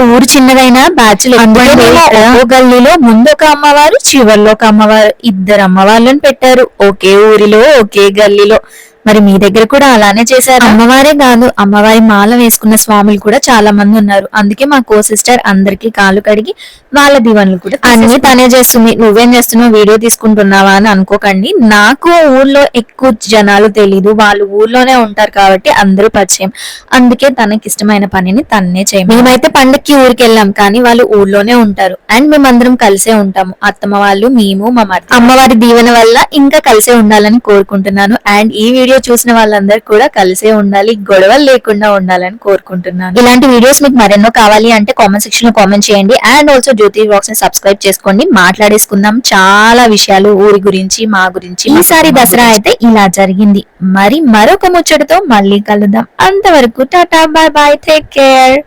ఊరు చిన్నదైనా బ్యాచ్లు గల్లీలో ముందు ఒక అమ్మవారు చివర్లో ఒక అమ్మవారు. ఇద్దరు అమ్మవార్లను పెట్టారు. ఒకే ఊరిలో ఒకే గల్లీలో. మరి మీ దగ్గర కూడా అలానే చేశారు? అమ్మవారే కాదు అమ్మవారి మాల వేసుకున్న స్వాములు కూడా చాలా మంది ఉన్నారు. అందుకే మా కో సిస్టర్ అందరికి కాలు కడిగి వాళ్ళ దీవెనలు కూడా అన్ని తనే చేస్తుంది. నువ్వేం చేస్తున్నావు? వీడియో తీసుకుంటున్నావా అని అనుకోకండి. నాకు ఊర్లో ఎక్కువ జనాలు తెలీదు. వాళ్ళు ఊర్లోనే ఉంటారు కాబట్టి అందరూ పరిచయం. అందుకే తనకి ఇష్టమైన పనిని తన్నే చేయం. మేమైతే పండక్కి ఊరికి వెళ్ళాం కానీ వాళ్ళు ఊర్లోనే ఉంటారు. అండ్ మేమందరం కలిసే ఉంటాము. అత్తమ్మ వాళ్ళు మేము మా అమ్మవారి దీవెన వల్ల ఇంకా కలిసే ఉండాలని కోరుకుంటున్నాను. అండ్ ఈ వీడియో చూసిన వాళ్ళందరూ కూడా కలిసే ఉండాలి గొడవలు లేకుండా ఉండాలని కోరుకుంటున్నాను. ఇలాంటి వీడియోస్ మీకు మరెన్నో కావాలి అంటే కామెంట్ సెక్షన్లో కామెంట్ చేయండి. అండ్ ఆల్సో జ్యోతి బాక్స్ని సబ్స్క్రైబ్ చేసుకోండి. మాట్లాడేసుకుందాం. చాలా విషయాలు ఊరి గురించి మా గురించి ఈసారి దసరా అయితే ఇలా జరిగింది. మరి మరొక ముచ్చటతో మళ్ళీ కలుద్దాం. అంతవరకు tata bye bye take care